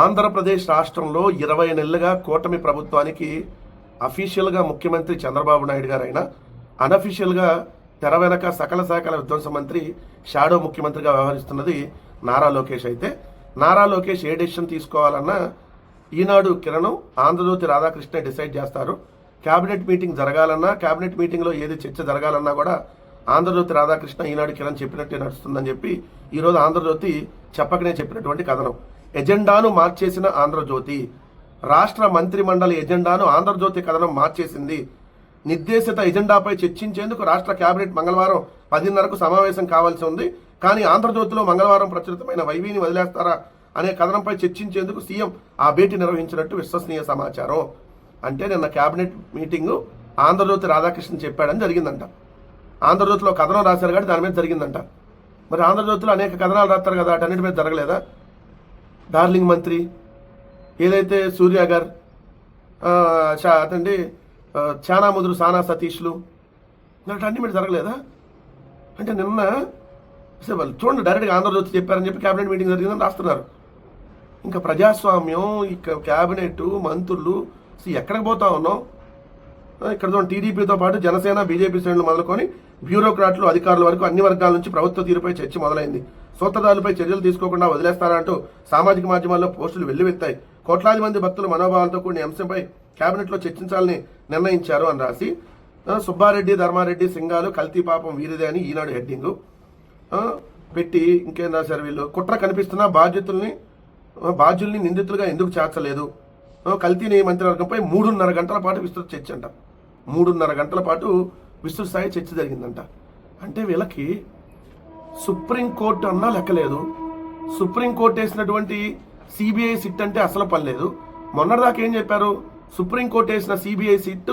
ఆంధ్రప్రదేశ్ రాష్ట్రంలో ఇరవై నెలలుగా కూటమి ప్రభుత్వానికి అఫీషియల్గా ముఖ్యమంత్రి చంద్రబాబు నాయుడు గారైనా అనఫీషియల్గా తెర వెనక సకల శాఖల విధ్వంస మంత్రి షాడో ముఖ్యమంత్రిగా వ్యవహరిస్తున్నది నారా లోకేష్ అయితే. నారా లోకేష్ ఏ డెసిషన్ తీసుకోవాలన్నా ఈనాడు కిరణం ఆంధ్రజ్యోతి రాధాకృష్ణ డిసైడ్ చేస్తారు. కేబినెట్ మీటింగ్ జరగాలన్నా కేబినెట్ మీటింగ్లో ఏది చర్చ జరగాలన్నా కూడా ఆంధ్రజ్యోతి రాధాకృష్ణ ఈనాడు కిరణ్ చెప్పినట్టే నడుస్తుందని చెప్పి ఈరోజు ఆంధ్రజ్యోతి చెప్పకనే చెప్పినటువంటి కథనం. ఎజెండాను మార్చేసిన ఆంధ్రజ్యోతి రాష్ట్ర మంత్రి మండలి ఎజెండాను ఆంధ్రజ్యోతి కథనం మార్చేసింది. నిర్దేశిత ఎజెండాపై చర్చించేందుకు రాష్ట్ర కేబినెట్ మంగళవారం పదిన్నరకు సమావేశం కావాల్సి ఉంది. కానీ ఆంధ్రజ్యోతిలో మంగళవారం ప్రచురితమైన వైవీని వదిలేస్తారా అనే కథనంపై చర్చించేందుకు సీఎం ఆ భేటీ నిర్వహించినట్టు విశ్వసనీయ సమాచారం. అంటే నిన్న కేబినెట్ మీటింగ్ ఆంధ్రజ్యోతి రాధాకృష్ణ చెప్పాడని జరిగిందంట. ఆంధ్రజ్యోతిలో కథనం రాశారు కాబట్టి దాని మీద జరిగిందంట. మరి ఆంధ్రజ్యోతిలో అనేక కథనాలు రాస్తారు కదా అటన్నిటి మీద జరగలేదా? డార్లింగ్ మంత్రి ఏదైతే సూర్య గారు అతండి చానా ముదురు సానా సతీష్లు ఇలాంటి అన్ని మీరు జరగలేదా? అంటే నిన్న సరే వాళ్ళు చూడండి డైరెక్ట్గా ఆంధ్రజ్యోతి చెప్పారని చెప్పి క్యాబినెట్ మీటింగ్ జరిగిందని రాస్తున్నారు. ఇంకా ప్రజాస్వామ్యం ఇక క్యాబినెట్ మంత్రులు ఎక్కడికి పోతా ఉన్నాం? ఇక్కడ చూడండి టీడీపీతో పాటు జనసేన బీజేపీ శ్రేణులు మొదలుకొని బ్యూరోక్రాట్లు అధికారుల వరకు అన్ని వర్గాల నుంచి ప్రభుత్వ తీరుపై చర్చ మొదలైంది. సూత్రధారులపై చర్యలు తీసుకోకుండా వదిలేస్తారంటూ సామాజిక మాధ్యమాల్లో పోస్టులు వెల్లువెత్తాయి. కోట్లాది మంది భక్తుల మనోభావాలతో కూడిన అంశంపై కేబినెట్లో చర్చించాలని నిర్ణయించారు అని రాసి సుబ్బారెడ్డి ధర్మారెడ్డి సింగాలు కల్తీ పాపం వీరిదే అని ఈనాడు హెడ్డింగ్. పెట్టి ఇంకేం రాశారు వీళ్ళు? కుట్ర కనిపిస్తున్నా బాధ్యతల్ని బాధ్యుల్ని నిందితులుగా ఎందుకు చేర్చలేదు? కల్తీని కల్తీ మంత్రివర్గంపై మూడున్నర గంటల పాటు విస్తృత చర్చ అంట. మూడున్నర గంటల పాటు విశ్వస్థాయి చర్చ జరిగిందంట. అంటే వీళ్ళకి సుప్రీంకోర్టు అన్నా లెక్కలేదు. సుప్రీంకోర్టు వేసినటువంటి సిబిఐ సిట్ అంటే అసలు పని లేదు. మొన్నటిదాకా ఏం చెప్పారు? సుప్రీంకోర్టు వేసిన సిబిఐ సిట్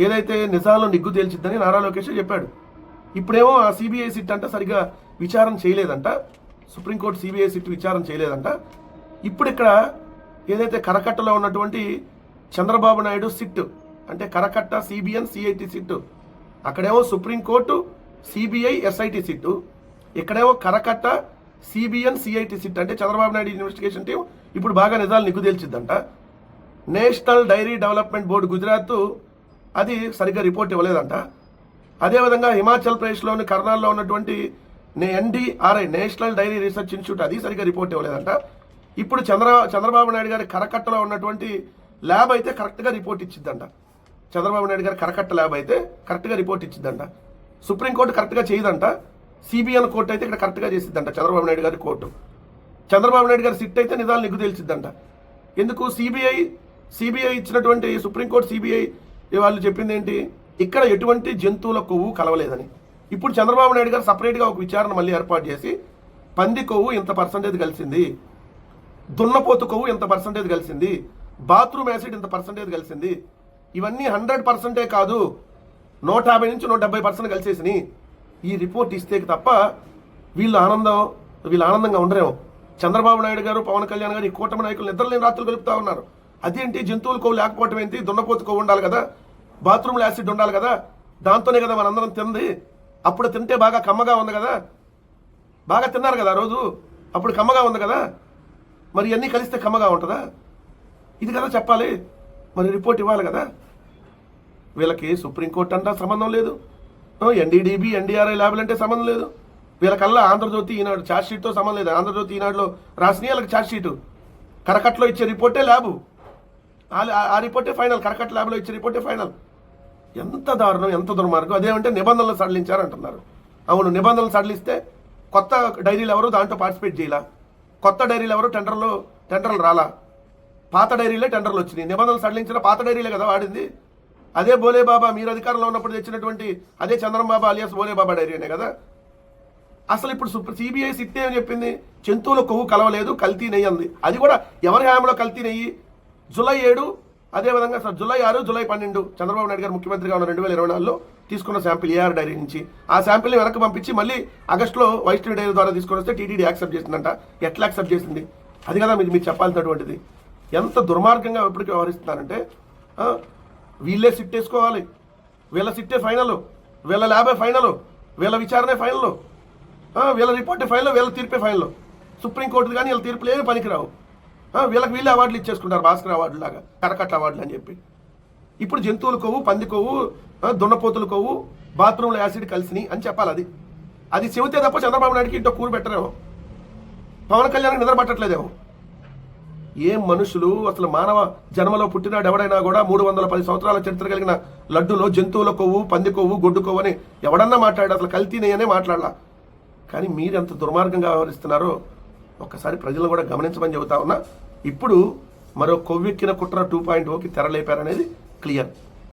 ఏదైతే నిజాల్లో నిగ్గు తేల్చిద్దని నారా లోకేష్ చెప్పాడు. ఇప్పుడేమో ఆ సిబిఐ సిట్ అంట సరిగా విచారణ చేయలేదంట. సుప్రీంకోర్టు సిబిఐ సిట్ విచారణ చేయలేదంట. ఇప్పుడు ఇక్కడ ఏదైతే కరకట్టలో ఉన్నటువంటి చంద్రబాబు నాయుడు సిట్ అంటే కరకట్ట సిబిఎన్ సిఐటి సిట్ అక్కడేమో supreme court CBI SIT SIT. ఇక్కడేమో కరకట్ట సిబిఎన్ సిఐటి సిట్ అంటే చంద్రబాబు నాయుడు ఇన్వెస్టిగేషన్ టీం ఇప్పుడు బాగా నిజాలు నిగ్గు తేల్చిద్దంట. National dairy development board Gujarat అది సరిగ్గా రిపోర్ట్ ఇవ్వలేదంట. అదేవిధంగా హిమాచల్ ప్రదేశ్లోని కర్నాల్లో ఉన్నటువంటి NDRI national dairy research institute అది సరిగ్గా రిపోర్ట్ ఇవ్వలేదంట. ఇప్పుడు చంద్ర చంద్రబాబు నాయుడు గారి కరకట్టలో ఉన్నటువంటి ల్యాబ్ అయితే కరెక్ట్గా రిపోర్ట్ ఇచ్చిద్దంట. చంద్రబాబు నాయుడు గారు కరకట్ట ల్యాబ్ అయితే కరెక్ట్గా రిపోర్ట్ ఇచ్చిందంట సుప్రీంకోర్టు కరెక్ట్గా చేయదంట. సిబిఎన్ కోర్టు అయితే ఇక్కడ కరెక్ట్గా చేసిద్దంట చంద్రబాబు నాయుడు గారి కోర్టు. చంద్రబాబు నాయుడు గారి సిట్ అయితే నిజాలు నిగ్గు తెలిసిద్దంట. ఎందుకు సిబిఐ సిబిఐ ఇచ్చినటువంటి సుప్రీంకోర్టు సిబిఐ వాళ్ళు చెప్పింది ఏంటి? ఇక్కడ ఎటువంటి జంతువుల కొవ్వు కలవలేదని. ఇప్పుడు చంద్రబాబు నాయుడు గారు సపరేట్గా ఒక విచారణ మళ్ళీ ఏర్పాటు చేసి పంది కొవ్వు ఇంత పర్సంటేజ్ కలిసింది దున్నపోతు కొవ్వు ఇంత పర్సంటేజ్ కలిసింది బాత్రూమ్ యాసిడ్ ఇంత పర్సంటేజ్ కలిసింది ఇవన్నీ హండ్రెడ్ పర్సెంటే కాదు నూట యాభై నుంచి నూట డెబ్బై పర్సెంట్ కలిసేసినాయి ఈ రిపోర్ట్ ఇస్తే తప్ప వీళ్ళు ఆనందం వీళ్ళు ఆనందంగా ఉండరేమో. చంద్రబాబు నాయుడు గారు పవన్ కళ్యాణ్ గారు ఈ కూటమి నాయకులు నిద్రలేని రాత్రులు గలుపుతా ఉన్నారు. అదేంటి జంతువులు కొవ్వు లేకపోవటం ఏంటి? దున్నపోతు కొవ్వు ఉండాలి కదా. బాత్రూమ్లో యాసిడ్ ఉండాలి కదా. దాంతోనే కదా మనందరం తింది. అప్పుడు తింటే బాగా కమ్మగా ఉంది కదా. బాగా తిన్నారు కదా రోజు. అప్పుడు కమ్మగా ఉంది కదా. మరి ఇవన్నీ కలిస్తే కమ్మగా ఉంటుందా? ఇది కదా చెప్పాలి. మరి రిపోర్ట్ ఇవ్వాలి కదా? వీళ్ళకి సుప్రీంకోర్టు అంటే సంబంధం లేదు. ఎన్డీడీబీ ఎన్డీఆర్ఐ ల్యాబ్లు అంటే సంబంధం లేదు. వీళ్ళకల్లా ఆంధ్రజ్యోతి ఈనాడు ఛార్జ్షీట్తో సంబంధం లేదు. ఆంధ్రజ్యోతి ఈనాడులో రాసిన వాళ్ళకి ఛార్జ్షీటు కరకట్లో ఇచ్చే రిపోర్టే ల్యాబు ఆ- ఆ రిపోర్టే ఫైనల్ కరకట్ ల్యాబ్లో ఇచ్చే రిపోర్టే ఫైనల్ ఎంత దారుణం ఎంత దుర్మార్గం. అదేమంటే నిబంధనలు సడలించారంటున్నారు అవును నిబంధనలు సడలిస్తే కొత్త డైరీలు ఎవరు? దాంట్లో పార్టిసిపేట్ చేయాల. కొత్త డైరీలు ఎవరు? టెండర్లో టెండర్లు రాలా? పాత డైరీలే టెండర్లు వచ్చినాయి. నిబంధనలు సడలించిన పాత డైరీలే కదా వాడింది. అదే బోలేబాబా మీరు అధికారంలో ఉన్నప్పుడు తెచ్చినటువంటి అదే చంద్రబాబా అలియాస్ బోలేబాబా డైరీనే కదా? అసలు ఇప్పుడు సూపర్ సిబిఐ సిట్ ఏం చెప్పింది. జంతువుల కొవ్వు కలవలేదు కల్తీ నెయ్యి అంది. అది కూడా ఎవరి హామీలో కల్తీ నెయ్యి? జూలై ఏడు అదేవిధంగా సార్ జులై ఆరు జులై పన్నెండు చంద్రబాబు నాయుడు గారు ముఖ్యమంత్రిగా ఉన్న రెండు వేల ఇరవై నాలుగులో తీసుకున్న శాంపిల్ ఏఆర్ డైరీ నుంచి. ఆ శాంపిల్ని వెనక్కి పంపించి మళ్ళీ ఆగస్టులో వైష్ణవి డైరీ ద్వారా తీసుకొని వస్తే టీటీడీ యాక్సెప్ట్ చేసిందంట. ఎట్లా యాక్సెప్ట్ చేసింది? అది కదా మీరు మీరు చెప్పాల్సినటువంటిది. ఎంత దుర్మార్గంగా ఎప్పటికీ వ్యవహరిస్తున్నారంటే వీళ్ళే సిట్ వేసుకోవాలి. వీళ్ళ సిట్టే ఫైనల్ వీళ్ళ ల్యాబే ఫైనల్ వీళ్ళ విచారణే ఫైనల్ వీళ్ళ రిపోర్టే ఫైనల్ వీళ్ళ తీర్పే ఫైనల్ సుప్రీంకోర్టు కానీ వీళ్ళ తీర్పులు ఏమి పనికిరావు. వీళ్ళకి వీళ్ళే అవార్డులు ఇచ్చేసుకుంటారు భాస్కర్ అవార్డు లాగా కరకట్ల అవార్డులు అని చెప్పి. ఇప్పుడు జంతువుల కొవ్వు పంది కొవ్వు దున్నపోతులు దున్నపోతుల కొవ్వు బాత్రూంలో యాసిడ్ కలిసినాయి అని చెప్పాలి అది. అది చెబితే తప్ప చంద్రబాబు నాయుడుకి ఇంట్లో కూరు పెట్టరేమో. పవన్ కళ్యాణ్కి నిద్ర పట్టట్లేదేమో. ఏం మనుషులు అసలు మానవ జన్మలో పుట్టినాడు ఎవడైనా కూడా మూడు వందల పది సంవత్సరాల చరిత్ర కలిగిన లడ్డులో జంతువుల కొవ్వు పంది కొవ్వు గొడ్డు కొవ్వు అని ఎవడన్నా మాట్లాడు అసలు కల్తీనయనే మాట్లాడాల. కానీ మీరు ఎంత దుర్మార్గంగా వ్యవహరిస్తున్నారో ఒక్కసారి ప్రజలు కూడా గమనించమని చెబుతా ఉన్నా. ఇప్పుడు మరో కొవ్వెక్కిన కుట్ర టూ పాయింట్ ఓకి తెరలేపారనేది క్లియర్.